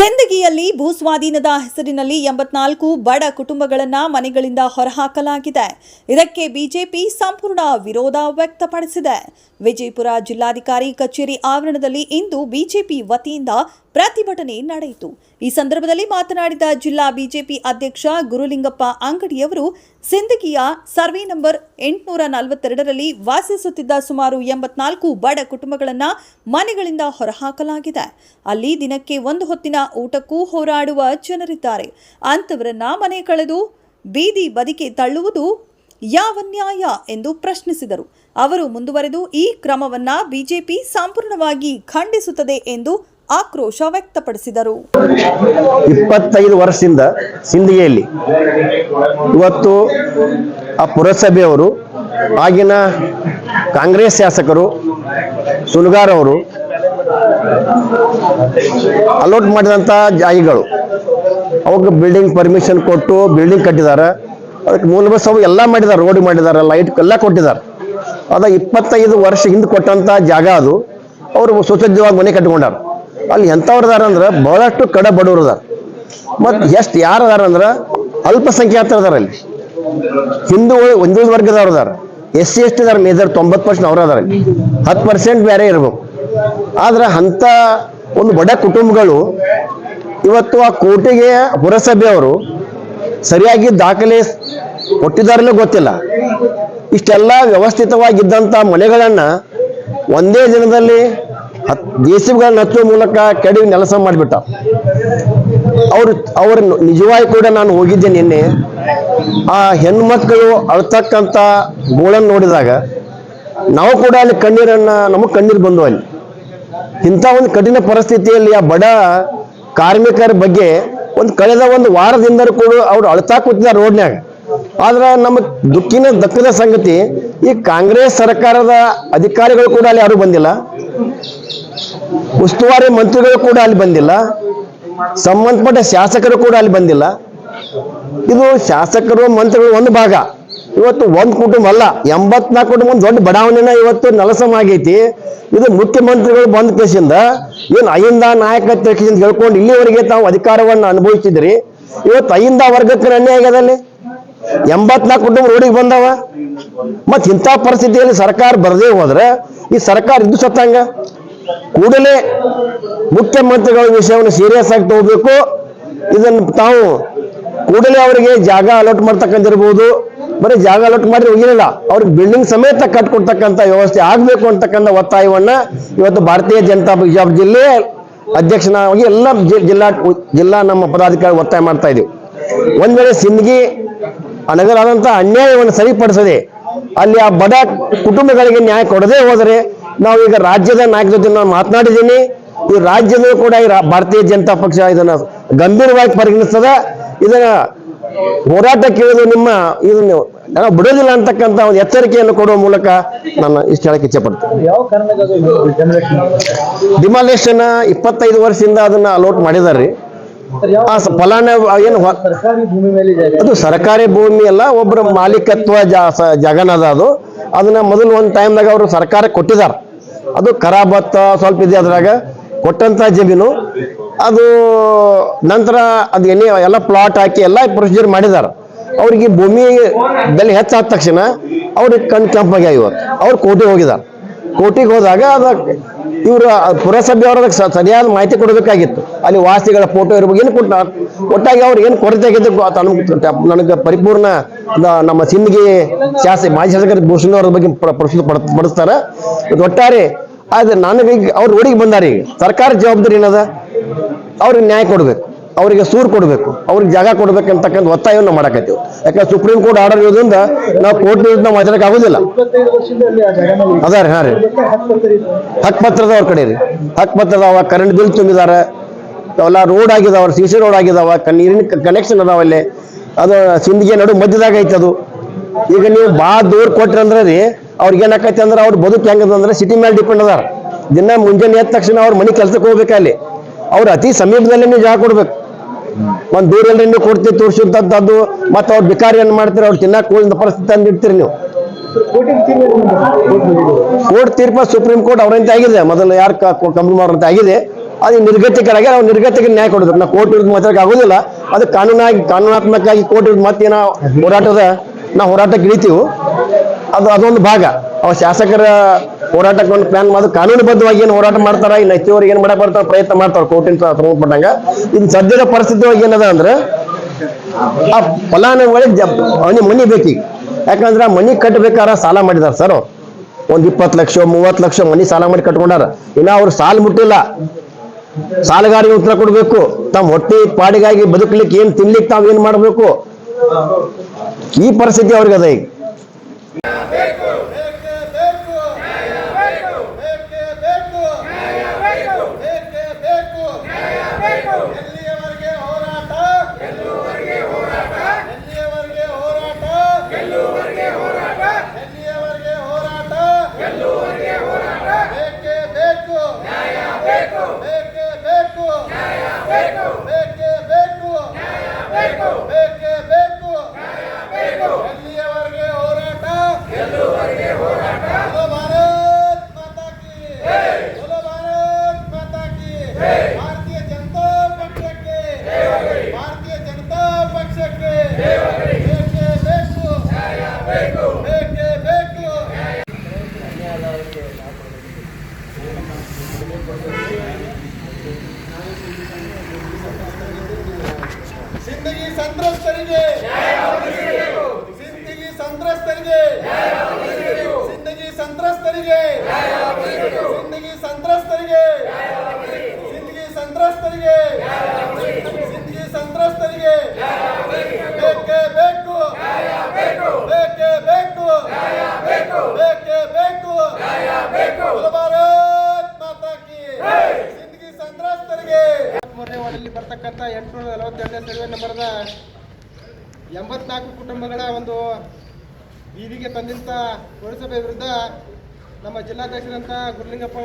ಸಿಂದಗಿಯಲ್ಲಿ ಭೂಸ್ವಾಧೀನದ ಹೆಸರಿನಲ್ಲಿ ಎಂಬತ್ನಾಲ್ಕು ಬಡ ಕುಟುಂಬಗಳನ್ನ ಮನೆಗಳಿಂದ ಹೊರಹಾಕಲಾಗಿದೆ. ಇದಕ್ಕೆ ಬಿಜೆಪಿ ಸಂಪೂರ್ಣ ವಿರೋಧ ವ್ಯಕ್ತಪಡಿಸಿದೆ. ವಿಜಯಪುರ ಜಿಲ್ಲಾಧಿಕಾರಿ ಕಚೇರಿ ಆವರಣದಲ್ಲಿ ಇಂದು ಬಿಜೆಪಿ ವತಿಯಿಂದ ಪ್ರತಿಭಟನೆ ನಡೆಯಿತು. ಈ ಸಂದರ್ಭದಲ್ಲಿ ಮಾತನಾಡಿದ ಜಿಲ್ಲಾ ಬಿಜೆಪಿ ಅಧ್ಯಕ್ಷ ಗುರುಲಿಂಗಪ್ಪ ಅಂಗಡಿಯವರು, ಸಿಂದಗಿಯ ಸರ್ವೆ ನಂಬರ್ ಎಂಟುನೂರ ನಲವತ್ತೆರಡರಲ್ಲಿ ವಾಸಿಸುತ್ತಿದ್ದ ಸುಮಾರು ಎಂಬತ್ನಾಲ್ಕು ಬಡ ಕುಟುಂಬಗಳನ್ನು ಮನೆಗಳಿಂದ ಹೊರಹಾಕಲಾಗಿದೆ. ಅಲ್ಲಿ ದಿನಕ್ಕೆ ಒಂದು ಹೊತ್ತಿನ ಊಟಕ್ಕೂ ಹೋರಾಡುವ ಜನರಿದ್ದಾರೆ. ಅಂಥವರನ್ನ ಮನೆ ಕಳೆದು ಬೀದಿ ಬದಿಗೆ ತಳ್ಳುವುದು ಯಾವ ನ್ಯಾಯ ಎಂದು ಪ್ರಶ್ನಿಸಿದರು. ಅವರು ಮುಂದುವರೆದು ಈ ಕ್ರಮವನ್ನು ಬಿಜೆಪಿ ಸಂಪೂರ್ಣವಾಗಿ ಖಂಡಿಸುತ್ತದೆ ಎಂದು ಆಕ್ರೋಶ ವ್ಯಕ್ತಪಡಿಸಿದರು. ಇಪ್ಪತ್ತೈದು ವರ್ಷದಿಂದ ಸಿಂಧಿಯಲ್ಲಿ ಇವತ್ತು ಆ ಪುರಸಭೆಯವರು, ಆಗಿನ ಕಾಂಗ್ರೆಸ್ ಶಾಸಕರು ಸುಲ್ಗಾರ್ ಅವರು ಅಲೋಟ್ ಮಾಡಿದಂಥ ಜಾಗಿಗಳು ಅವಕ್ಕೆ ಬಿಲ್ಡಿಂಗ್ ಪರ್ಮಿಷನ್ ಕೊಟ್ಟು ಬಿಲ್ಡಿಂಗ್ ಕಟ್ಟಿದ್ದಾರೆ ಅದಕ್ಕೆ ಮೂಲಭೂತ ಸೌ ಎಲ್ಲ ಮಾಡಿದ್ದಾರೆ ರೋಡ್ ಮಾಡಿದ್ದಾರೆ ಲೈಟ್ ಎಲ್ಲ ಕೊಟ್ಟಿದ್ದಾರೆ ಅದ ಇಪ್ಪತ್ತೈದು ವರ್ಷ ಹಿಂದೆ ಕೊಟ್ಟಂಥ ಜಾಗ ಅದು. ಅವರು ಸುಸಜ್ಜವಾಗಿ ಮನೆ ಕಟ್ಕೊಂಡಾರ ಅಲ್ಲಿ ಎಂಥವ್ರು ಅದಾರ ಬಹಳಷ್ಟು ಕಡ ಬಡವರು ಅದಾರ. ಮತ್ತು ಎಷ್ಟು ಯಾರು ಅದಾರ ಅಂದ್ರೆ ಅಲ್ಪಸಂಖ್ಯಾತರದಾರ ಅಲ್ಲಿ. ಹಿಂದೂ ಹಿಂದೂ ವರ್ಗದವ್ರು ಅದಾರ. ಎಸ್ ಸಿ, ಎಸ್ ಮೇಜರ್ ತೊಂಬತ್ತು ಪರ್ಸೆಂಟ್ ಅವ್ರು ಅದಾರ ಅಲ್ಲಿ. ಹತ್ತು ಪರ್ಸೆಂಟ್ ಬೇರೆ ಇರ್ಬೇಕು. ಆದ್ರೆ ಅಂಥ ಒಂದು ಬಡ ಕುಟುಂಬಗಳು ಇವತ್ತು ಆ ಕೋಟೆಗೆ ಪುರಸಭೆಯವರು ಸರಿಯಾಗಿ ದಾಖಲೆ ಕೊಟ್ಟಿದ್ದಾರಲ್ಲೋ ಗೊತ್ತಿಲ್ಲ. ಇಷ್ಟೆಲ್ಲ ವ್ಯವಸ್ಥಿತವಾಗಿದ್ದಂಥ ಮನೆಗಳನ್ನು ಒಂದೇ ದಿನದಲ್ಲಿ ಹತ್ ಬಿಗಳನ್ನ ಹಚ್ಚುವ ಮೂಲಕ ಕೆಡವಿ ನೆಲಸ ಮಾಡಿಬಿಟ್ಟ. ಅವರು ಅವ್ರ ನಿಜವಾಗಿ ಕೂಡ ನಾನು ಹೋಗಿದ್ದೆ ನಿನ್ನೆ. ಆ ಹೆಣ್ಮಕ್ಳು ಅಳ್ತಕ್ಕಂಥ ಗೋಳನ್ನು ನೋಡಿದಾಗ ನಾವು ಕೂಡ ಅಲ್ಲಿ ಕಣ್ಣೀರನ್ನ ನಮಗೆ ಕಣ್ಣೀರು ಬಂದು ಅಲ್ಲಿ. ಇಂಥ ಒಂದು ಕಠಿಣ ಪರಿಸ್ಥಿತಿಯಲ್ಲಿ ಆ ಬಡ ಕಾರ್ಮಿಕರ ಬಗ್ಗೆ ಒಂದು ಕಳೆದ ಒಂದು ವಾರದಿಂದ ಕೂಡ ಅವ್ರು ಅಳ್ತಾ ಕೂತಿದ್ದಾರೆ ರೋಡ್ನ್ಯಾಗ. ಆದ್ರೆ ನಮ್ಮ ದುಃಖಿನ ದಕ್ಕದ ಸಂಗತಿ ಈ ಕಾಂಗ್ರೆಸ್ ಸರ್ಕಾರದ ಅಧಿಕಾರಿಗಳು ಕೂಡ ಅಲ್ಲಿ ಯಾರು ಬಂದಿಲ್ಲ. ಉಸ್ತುವಾರಿ ಮಂತ್ರಿಗಳು ಕೂಡ ಅಲ್ಲಿ ಬಂದಿಲ್ಲ. ಸಂಬಂಧಪಟ್ಟ ಶಾಸಕರು ಕೂಡ ಅಲ್ಲಿ ಬಂದಿಲ್ಲ. ಇದು ಶಾಸಕರು, ಮಂತ್ರಿಗಳು ಒಂದು ಭಾಗ. ಇವತ್ತು ಒಂದು ಕುಟುಂಬ ಅಲ್ಲ, ಎಂಬತ್ನಾಲ್ಕು ಕುಟುಂಬ ದೊಡ್ಡ ಬಡಾವಣೆನ ಇವತ್ತು ನೆಲಸಮ ಆಗೈತಿ. ಇದು ಮುಖ್ಯಮಂತ್ರಿಗಳು ಬಂದ ಕೇಸಿಂದ ಏನು ಅಹಿಂದ ನಾಯಕತ್ವ ಹೇಳ್ಕೊಂಡು ಇಲ್ಲಿವರೆಗೆ ತಾವು ಅಧಿಕಾರವನ್ನು ಅನುಭವಿಸಿದ್ರಿ. ಇವತ್ತು ಅಹಿಂದ ವರ್ಗಕ್ಕೆ ಅನ್ಯಾಯ ಆಗ್ಯದಲ್ಲಿ ಎಂಬತ್ನಾಲ್ಕು ಕುಟುಂಬ ರೋಡಿಗೆ ಬಂದವ. ಮತ್ ಇಂಥ ಪರಿಸ್ಥಿತಿಯಲ್ಲಿ ಸರ್ಕಾರ ಬರದೇ ಹೋದ್ರೆ ಈ ಸರ್ಕಾರ ಇದ್ದು ಸತ್ತಂಗ? ಕೂಡಲೇ ಮುಖ್ಯಮಂತ್ರಿಗಳ ವಿಷಯವನ್ನು ಸೀರಿಯಸ್ ಆಗಿ ತಗೋಬೇಕು. ಇದನ್ನು ತಾವು ಕೂಡಲೇ ಅವರಿಗೆ ಜಾಗ ಅಲಾಟ್ ಮಾಡ್ತಕ್ಕಂತಿರ್ಬೋದು. ಬರೀ ಜಾಗ ಅಲಾಟ್ ಮಾಡಿ ಹೋಗಿರಲಿಲ್ಲ ಅವ್ರಿಗೆ ಬಿಲ್ಡಿಂಗ್ ಸಮೇತ ಕಟ್ಕೊಡ್ತಕ್ಕಂಥ ವ್ಯವಸ್ಥೆ ಆಗಬೇಕು ಅಂತಕ್ಕಂಥ ಒತ್ತಾಯವನ್ನು ಇವತ್ತು ಭಾರತೀಯ ಜನತಾ ಬಿಜಾಪುರ ಜಿಲ್ಲೆ ಅಧ್ಯಕ್ಷನಾಗಿ ಎಲ್ಲ ಜಿಲ್ಲಾ ಜಿಲ್ಲಾ ನಮ್ಮ ಪದಾಧಿಕಾರಿ ಒತ್ತಾಯ ಮಾಡ್ತಾ ಇದೀವಿ ಒಂದ್ ವೇಳೆ ಸಿಂದಗಿ ಅನಗರಾದಂಥ ಅನ್ಯಾಯವನ್ನು ಸರಿಪಡಿಸದೆ ಅಲ್ಲಿ ಆ ಬಡ ಕುಟುಂಬಗಳಿಗೆ ನ್ಯಾಯ ಕೊಡದೆ ಹೋದರೆ ನಾವು ಈಗ ರಾಜ್ಯದ ನಾಯಕರ ಜೊತೆ ನಾನು ಮಾತನಾಡಿದ್ದೀನಿ. ಈ ರಾಜ್ಯದ ಕೂಡ ಈ ಭಾರತೀಯ ಜನತಾ ಪಕ್ಷ ಇದನ್ನ ಗಂಭೀರವಾಗಿ ಪರಿಗಣಿಸ್ತದ. ಇದನ್ನ ಹೋರಾಟ ಕೇಳಿದ್ರೆ ನಿಮ್ಮ ಇದನ್ನು ನಾವು ಬಿಡೋದಿಲ್ಲ ಅಂತಕ್ಕಂಥ ಒಂದು ಎಚ್ಚರಿಕೆಯನ್ನು ಕೊಡುವ ಮೂಲಕ ನಾನು ಇಷ್ಟ ಹೇಳಕ್ಕೆ ಇಚ್ಛೆ ಪಡ್ತೇನೆ. ಡಿಮಾಲೇಷನ್ ಇಪ್ಪತ್ತೈದು ವರ್ಷದಿಂದ ಅದನ್ನ ಅಲೋಟ್ ಮಾಡಿದಾರ್ರಿ ಆ ಫಲಾನುಭವಿ ಏನು ಅದು? ಸರ್ಕಾರಿ ಭೂಮಿ ಅಲ್ಲ ಒಬ್ಬರ ಮಾಲೀಕತ್ವ ಜಾಗನದ ಅದು ಅದನ್ನ ಮೊದಲು ಒಂದು ಟೈಮ್ದಾಗ ಅವರು ಸರ್ಕಾರ ಕೊಟ್ಟಿದ್ದಾರೆ ಅದು ಖರಾಬತ್ತ ಸ್ವಲ್ಪ ಇದೆ ಅದ್ರಾಗ. ಕೊಟ್ಟಂತ ಜಮೀನು. ಅದು ನಂತರ ಅದು ಎಣ್ಣೆ, ಎಲ್ಲ ಪ್ಲಾಟ್ ಹಾಕಿ ಎಲ್ಲ ಪ್ರೊಸೀಜರ್ ಮಾಡಿದಾರ. ಅವ್ರಿಗೆ ಭೂಮಿ ಬೆಲೆ ಹೆಚ್ಚಾದ ತಕ್ಷಣ ಅವ್ರಿಗೆ ಕಣ್ ಕೆಂಪಾಗ್ಯಾವ ಇವತ್ತು. ಅವ್ರು ಕೋಟೆ ಹೋಗಿದ್ದಾರೆ ಕೋಟಿಗೆ ಹೋದಾಗ ಅದ ಇವರು ಪುರಸಭೆ ಅದಕ್ಕೆ ಸರಿಯಾದ ಮಾಹಿತಿ ಕೊಡಬೇಕಾಗಿತ್ತು. ಅಲ್ಲಿ ವಾಸಿಗಳ ಫೋಟೋ ಇರ್ಬೋದು ಏನು ಕೊಟ್ಟ ಒಟ್ಟಾಗಿ ಅವ್ರು ಏನು ಕೊರತೆ ಆಗಿದ್ದು ಗೊ- ನನಗೆ ಪರಿಪೂರ್ಣ ನಮ್ಮ ಸಿಂದಗಿ ಶಾಸಕ ಮಾಜಿ ಶಾಸಕರ ಭೂಷಣ ಅವ್ರ ಬಗ್ಗೆ ಪ್ರಶ್ನೆ ಪಡಿಸ್ತಾರೆ. ಒಟ್ಟಾರೆ ಆದ್ರೆ ನನಗೆ ಅವ್ರು ರೋಡಿಗೆ ಬಂದಾರೀಗ ಸರ್ಕಾರ ಜವಾಬ್ದಾರಿ ಏನದ? ಅವ್ರಿಗೆ ನ್ಯಾಯ ಕೊಡಬೇಕು. ಅವರಿಗೆ ಸೂರು ಕೊಡಬೇಕು ಅವ್ರಿಗೆ ಜಾಗ ಕೊಡ್ಬೇಕಂತಕ್ಕಂಥ ಒತ್ತಾಯವನ್ನು ಮಾಡಕತ್ತೀವಿ ಯಾಕಂದ್ರೆ ಸುಪ್ರೀಂ ಕೋರ್ಟ್ ಆರ್ಡರ್ ಇರೋದ್ರಿಂದ ನಾವು ಕೋರ್ಟ್ ನಾವು ಮಾತಾಡಕ್ಕೆ ಆಗೋದಿಲ್ಲ. ಇಪ್ಪತ್ತೈದು ರೀ ಹಾಂ ರೀ. ಹಕ್ ಪತ್ರದ ಅವ್ರ ಕಡೆ ರೀ. ಹಕ್ ಪತ್ರದವ ಕರೆಂಟ್ ಬಿಲ್ ತುಂಬಿದಾರ. ಅವೆಲ್ಲ ರೋಡ್ ಆಗಿದಾವ ಸಿ ಸಿ ರೋಡ್ ಆಗಿದಾವ ನೀರಿನ ಕನೆಕ್ಷನ್ ಅದಾವ ಅಲ್ಲಿ. ಅದು ಸಿಂಧಿಗೆ ನಡು ಮಧ್ಯದಾಗ ಐತೆ ಅದು. ಈಗ ನೀವು ಭಾಳ ದೂರ ಕೊಟ್ರಿ ಅಂದ್ರೆ ರೀ ಅವ್ರಿಗೆ ಏನಾಕೈತೆ ಅಂದ್ರೆ ಅವ್ರ ಬದುಕು ಹೆಂಗದ ಅಂದ್ರೆ ಸಿಟಿ ಮೇಲೆ ಡಿಪೆಂಡ್ ಅದಾರ. ದಿನ ಮುಂಜಾನೆ ಎದ್ದ ತಕ್ಷಣ ಅವ್ರ ಮನೆ ಕೆಲ್ಸಕ್ಕೆ ಹೋಗ್ಬೇಕು ಅಲ್ಲಿ. ಅವ್ರು ಅತಿ ಸಮೀಪದಲ್ಲೇ ನೀವು ಜಾಗ ಕೊಡ್ಬೇಕು. ಒಂದ್ ದೂರ ಎಲ್ರಿ ನೀವು ಕೊಡ್ತೀವಿ ತೋರಿಸಿದಂಥದ್ದು, ಮತ್ತೆ ಅವ್ರು ಬಿಕಾರಿ ಏನ್ ಮಾಡ್ತೀರಿ, ಅವ್ರು ತಿನ್ನಕ್ ಕೂಡಿದ ಪರಿಸ್ಥಿತಿ ತಂದು ಇಡ್ತೀರಿ ನೀವು? ಕೋರ್ಟ್ ತೀರ್ಪ ಸುಪ್ರೀಂ ಕೋರ್ಟ್ ಅವರಂತೆ ಆಗಿದೆ, ಮೊದಲು ಯಾರು ಕಂಪ್ನಿ ಮಾಡೋರಂತೆ ಆಗಿದೆ. ಅದು ನಿರ್ಗತಿಕರಾಗಿ ನಾವು ನಿರ್ಗತಿಕ ನ್ಯಾಯ ಕೊಡಬೇಕು ನಾವು ಕೋರ್ಟ್ ವಿರುದ್ಧ ಮಾತಾಡಕ್ಕೆ ಆಗೋದಿಲ್ಲ. ಅದು ಕಾನೂನಾಗಿ ಕಾನೂನಾತ್ಮಕವಾಗಿ ಕೋರ್ಟ್ ವಿರುದ್ಧ ಮತ್ತೇನೋ ಹೋರಾಟದ ನಾವು ಹೋರಾಟಕ್ಕೆ ಇಳಿತೀವಿ. ಅದು ಅದೊಂದು ಭಾಗ. ಅವ ಶಾಸಕರ ಹೋರಾಟಕ್ಕೆ ಒಂದು ಪ್ಲಾನ್ ಮಾಡೋದು ಕಾನೂನುಬದ್ಧವಾಗಿ ಏನು ಹೋರಾಟ ಮಾಡ್ತಾರ, ಇನ್ನು ಹೆಚ್ಚುವರಿಗೆ ಏನು ಮಾಡಕ್ ಬರ್ತಾರ, ಪ್ರಯತ್ನ ಮಾಡ್ತಾರ, ಕೋರ್ಟಿನ ಸಂಬಂಧಪಟ್ಟಂಗ ಇನ್ನು ಸದ್ಯದ ಪರಿಸ್ಥಿತಿ ಏನದ ಅಂದ್ರೆ, ಆ ಫಲಾನುಭವಿಗಳಿಗೆ ಜ ಅವನಿಗೆ ಮನಿ ಬೇಕೀಗ. ಯಾಕಂದ್ರೆ ಮನಿ ಕಟ್ಟಬೇಕಾರ ಸಾಲ ಮಾಡಿದಾರ ಸರ್ ಒಂದ್ ಇಪ್ಪತ್ತು ಲಕ್ಷ, ಮೂವತ್ತು ಲಕ್ಷ ಮನಿ ಸಾಲ ಮಾಡಿ ಕಟ್ಕೊಂಡಾರ. ಇನ್ನ ಅವ್ರು ಸಾಲ ಮುಟ್ಟಿಲ್ಲ. ಸಾಲಗಾರಿಗೆ ಉತ್ತರ ಕೊಡ್ಬೇಕು. ತಮ್ಮ ಹೊಟ್ಟೆ ಪಾಡಿಗಾಗಿ ಬದುಕಲಿಕ್ಕೆ ಏನ್ ತಿನ್ಲಿಕ್ಕೆ ತಾವ್ ಏನ್ ಮಾಡ್ಬೇಕು? ಈ ಪರಿಸ್ಥಿತಿ ಅವ್ರಿಗೆ ಅದ ಈಗ. ಸಿಂದಗಿ ಸಂತ್ರಸ್ತರಿಗೆ ಸಿಂದಗಿ ಸಂತ್ರಸ್ತರಿಗೆ ಸಿಂದಗಿ ಸಂತ್ರಸ್ತರಿಗೆ ಸಿಂದಗಿ ಬರ್ತಕ್ಕಂಥ ಎಂಟುನೂರ ನಲವತ್ತೆರಡನೇ ಸರ್ವೆ ನಂಬರ್ದ ಎಂಬತ್ನಾಲ್ಕು ಕುಟುಂಬಗಳ ಒಂದು ಬೀದಿಗೆ ತಂದಿದ್ದ ಪುರಸಭೆ ವಿರುದ್ಧ ನಮ್ಮ ಜಿಲ್ಲಾಧ್ಯಕ್ಷರಂತ ಗುರುಲಿಂಗಪ್ಪ